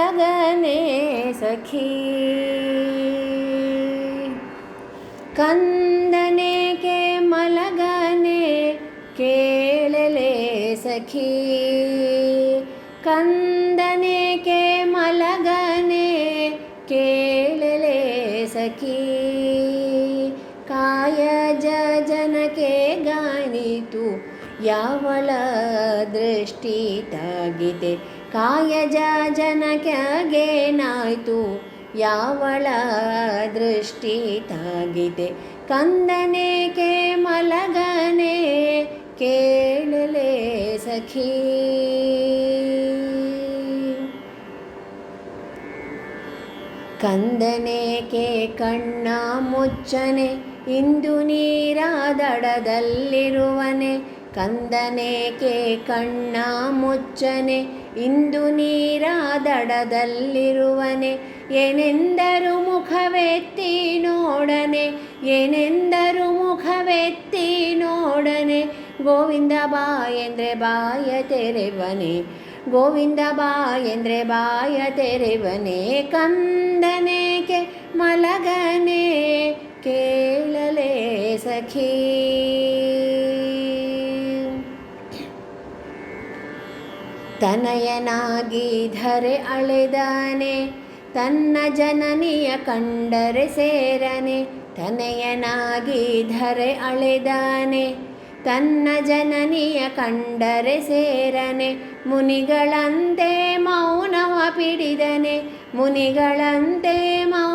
ಮಲಗನೆ ಸಖಿ. ಕಂದನೇಕೆ ಮಲಗನೆ ಕೇಳಲೆ ಸಖಿ. ಕಂದನೇಕೆ ಮಲಗನೆ ಕೇಳಲೆ ಯಾವಳ ದೃಷ್ಟಿ ತಾಗಿದೆ? ಕಾಯಜ ಜನಕ್ಕೆಗೇನಾಯ್ತು ಯಾವಳ ದೃಷ್ಟಿ ತಾಗಿದೆ? ಕಂದನೇಕೆ ಮಲಗನೆ ಕೇಳಲೆ ಸಖಿ. ಕಂದನೇಕೆ ಕಣ್ಣ ಮುಚ್ಚನೆ, ಇಂದು ನೀರಾದಡದಲ್ಲಿರುವನೆ. ಕಂದನೇಕೆ ಕಣ್ಣ ಮುಚ್ಚನೆ, ಇಂದು ನೀರಾದಡದಲ್ಲಿರುವನೆ ಏನೆಂದರು ಮುಖವೆತ್ತಿ ನೋಡನೆ, ಏನೆಂದರು ಮುಖವೆತ್ತಿ ನೋಡನೆ, ಗೋವಿಂದ ಬಾ ಎಂದ್ರೆ ಬಾಯ ತೆರೆವನೆ, ಗೋವಿಂದ ಬಾ ಎಂದ್ರೆ ಬಾಯ ತೆರೆವನೆ ಕಂದನೇಕೆ ಮಲಗನೆ, ಕೇಳಲೇ ಸಖಿ. ತನಯನಾಗಿ ಧರೆ ಅಳೆದಾನೆ, ತನ್ನ ಜನನಿಯ ಕಂಡರೆ ಸೇರನೆ, ತನಯನಾಗಿ ಧರೆ ಅಳೆದಾನೆ, ತನ್ನ ಜನನಿಯ ಕಂಡರೆ ಸೇರನೆ, ಮುನಿಗಳಂತೆ ಮೌನವ ಪಿಡಿದನೆ, ಮುನಿಗಳಂತೆ ಮೌನವ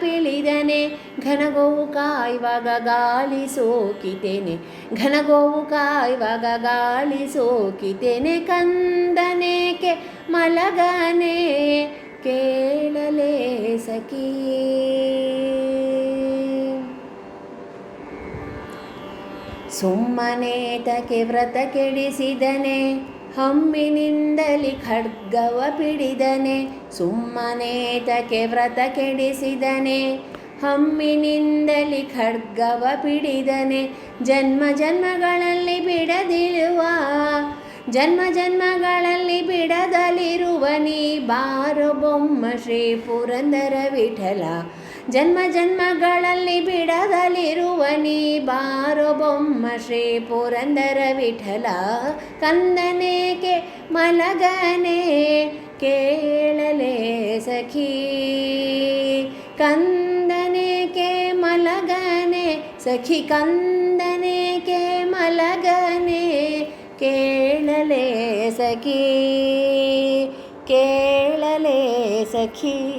ಪಿಳಿದನೆ, ಘನಗೋವು ಕಾಯುವಾಗ ಗಾಳಿ ಸೋಕಿತೇನೆ, ಘನಗೋವು ಕಾಯುವಾಗ ಗಾಳಿ ಸೋಕಿತೇನೆ, ಕಂದನೇಕೆ ಮಲಗನೆ ಕೇಳಲೇ ಸಖಿ ತಕೆ ವ್ರತ ಕೆಡಿಸಿದನೆ ಹಮ್ಮಿನಿಂದಲಿ ಖಡ್ಗವ ಪಿಡಿದನೆ ಸುಮ್ಮನೇತಕ್ಕೆ ವ್ರತ ಕೆಡಿಸಿದನೆ. ಹಮ್ಮಿನಿಂದಲಿ ಖಡ್ಗವ ಪಿಡಿದನೆ, ಜನ್ಮ ಜನ್ಮಗಳಲ್ಲಿ ಬಿಡದಿರುವ, ಜನ್ಮ ಜನ್ಮಗಳಲ್ಲಿ ಬಿಡದಲಿರುವ ನೀ ಬಾರೋ ಬೊಮ್ಮ ಶ್ರೀ ಪುರಂದರ ವಿಠಲ. ಜನ್ಮ ಜನ್ಮಗಳಲ್ಲಿ ಬಿಡದಲಿರುವ ನೀ ಬಾರೋ ಬೊಮ್ಮ ಶ್ರೀ ಪುರಂದರ ವಿಠಲ ಕಂದನೇಕೆ ಮಲಗನೆ ಕೇಳಲೆ ಸಖಿ. ಕಂದನೇಕೆ ಮಲಗನೆ ಸಖಿ, ಕಂದನೇಕೆ ಮಲಗನೆ ಕೇಳಲೆ ಸಖಿ ಕೇಳಲೆ ಸಖಿ.